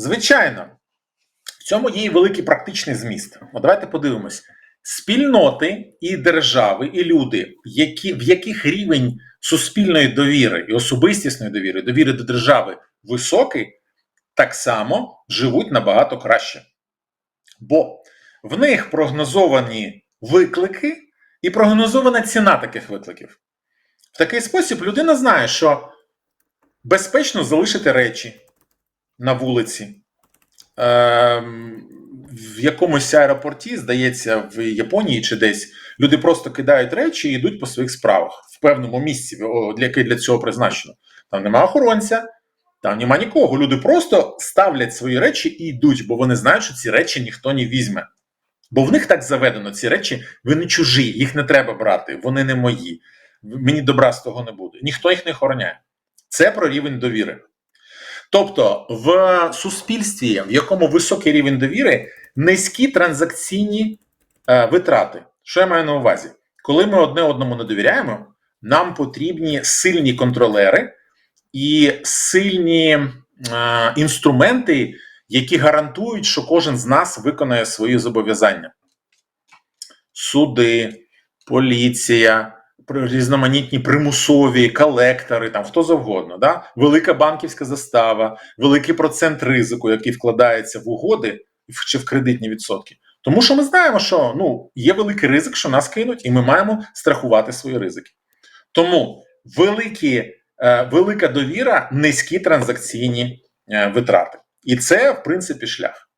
Звичайно, в цьому є великий практичний зміст. От давайте подивимось: спільноти і держави, і люди, які, в яких рівень суспільної довіри і особистісної довіри, довіри до держави високий, так само живуть набагато краще. Бо в них прогнозовані виклики і прогнозована ціна таких викликів. В такий спосіб людина знає, що безпечно залишити речі на вулиці. Ем, в якомусь аеропорті, здається, в Японії чи десь люди просто кидають речі і йдуть по своїх справах в певному місці, для яке для цього призначено. Там немає охоронця, там нема нікого. Люди просто ставлять свої речі і йдуть, бо вони знають, що ці речі ніхто не візьме. Бо в них так заведено ці речі, вони чужі, їх не треба брати, вони не мої. Мені добра з того не буде. Ніхто їх не охороняє. Це про рівень довіри. Тобто в суспільстві, в якому високий рівень довіри, низькі транзакційні е, витрати. Що я маю на увазі? Коли ми одне одному не довіряємо, нам потрібні сильні контролери і сильні е, інструменти, які гарантують, що кожен з нас виконає свої зобов'язання. Суди, поліція, різноманітні примусові колектори, там хто завгодно, да? велика банківська застава, великий процент ризику, який вкладається в угоди чи в кредитні відсотки. Тому що ми знаємо, що ну, є великий ризик, що нас кинуть, і ми маємо страхувати свої ризики. Тому великі, е, велика довіра, низькі транзакційні е, витрати. І це, в принципі, шлях.